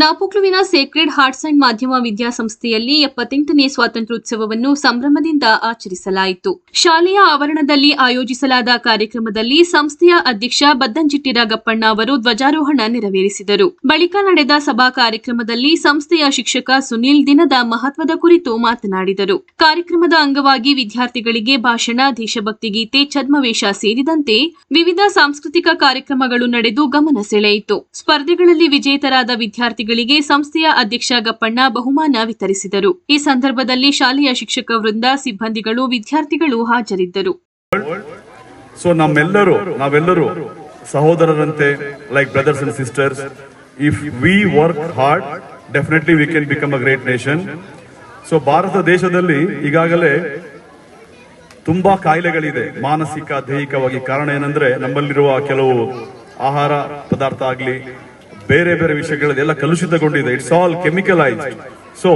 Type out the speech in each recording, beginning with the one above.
ನಾಪೋಕ್ಲುವಿನ Sacred arts and ಮಾಧ್ಯಮ ವಿದ್ಯಾಸಂಸ್ಥೆಯಲ್ಲಿ ಎಪ್ಪತ್ತೆಂಟನೇ ಸ್ವಾತಂತ್ರ್ಯೋತ್ಸವವನ್ನು ಸಂಭ್ರಮದಿಂದ ಆಚರಿಸಲಾಯಿತು. ಶಾಲೆಯ ಆವರಣದಲ್ಲಿ ಆಯೋಜಿಸಲಾದ ಕಾರ್ಯಕ್ರಮದಲ್ಲಿ ಸಂಸ್ಥೆಯ ಅಧ್ಯಕ್ಷ ಬದ್ದಂಜಿಟ್ಟಿ ರಾಗಪ್ಪಣ್ಣ ಅವರು ಧ್ವಜಾರೋಹಣ ನೆರವೇರಿಸಿದರು. ಬಳಿಕ ನಡೆದ ಸಭಾ ಕಾರ್ಯಕ್ರಮದಲ್ಲಿ ಸಂಸ್ಥೆಯ ಶಿಕ್ಷಕ ಸುನೀಲ್ ದಿನದ ಮಹತ್ವದ ಕುರಿತು ಮಾತನಾಡಿದರು. ಕಾರ್ಯಕ್ರಮದ ಅಂಗವಾಗಿ ವಿದ್ಯಾರ್ಥಿಗಳಿಗೆ ಭಾಷಣ, ದೇಶಭಕ್ತಿ ಗೀತೆ, ಛದ್ಮವೇಷ ಸೇರಿದಂತೆ ವಿವಿಧ ಸಾಂಸ್ಕೃತಿಕ ಕಾರ್ಯಕ್ರಮಗಳು ನಡೆದು ಗಮನ ಸೆಳೆಯಿತು. ಸ್ಪರ್ಧೆಗಳಲ್ಲಿ ವಿಜೇತರಾದ ವಿದ್ಯಾರ್ಥಿಗಳಿಗೆ ಸಂಸ್ಥೆಯ ಅಧ್ಯಕ್ಷ ಗಪ್ಪಣ್ಣ ಬಹುಮಾನ ವಿತರಿಸಿದರು. ಈ ಸಂದರ್ಭದಲ್ಲಿ ಶಾಲೆಯ ಶಿಕ್ಷಕ ವೃಂದ ಸಿಬ್ಬಂದಿಗಳು ವಿದ್ಯಾರ್ಥಿಗಳು ಹಾಜರಿದ್ದರು. ಸೊ ನಮ್ಮೆಲ್ಲರೂ, ನಾವೆಲ್ಲರೂ ಸಹೋದರರಂತೆ like brothers and sisters if we work hard definitely we can become a great nation so Bharat ದೇಶದಲ್ಲಿ ಈಗಾಗಲೇ ತುಂಬಾ ಕಾಯಿಲೆಗಳಿದೆ. ಮಾನಸಿಕ, ದೈಹಿಕವಾಗಿ ಕಾರಣ ಏನಂದ್ರೆ, ನಮ್ಮಲ್ಲಿರುವ ಕೆಲವು ಆಹಾರ ಪದಾರ್ಥ ಆಗಲಿ ಬೇರೆ ಬೇರೆ ವಿಷಯಗಳೆಲ್ಲ ಕಲುಷಿತಗೊಂಡಿದೆ it's all chemicalised so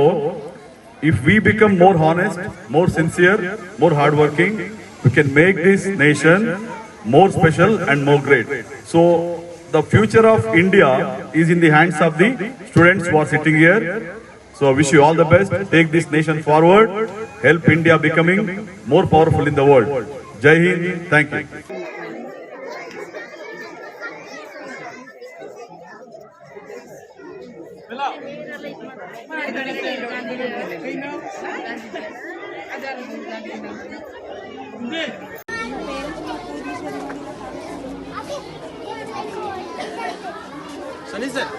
if we become more honest more sincere, more hardworking, we can make this nation more special and more great. So the future of India is in the hands of the students who are sitting here. So I wish you all the best. Take this nation forward. Help India becoming more powerful in the world. Jai Hind. Thank you. Sunny sir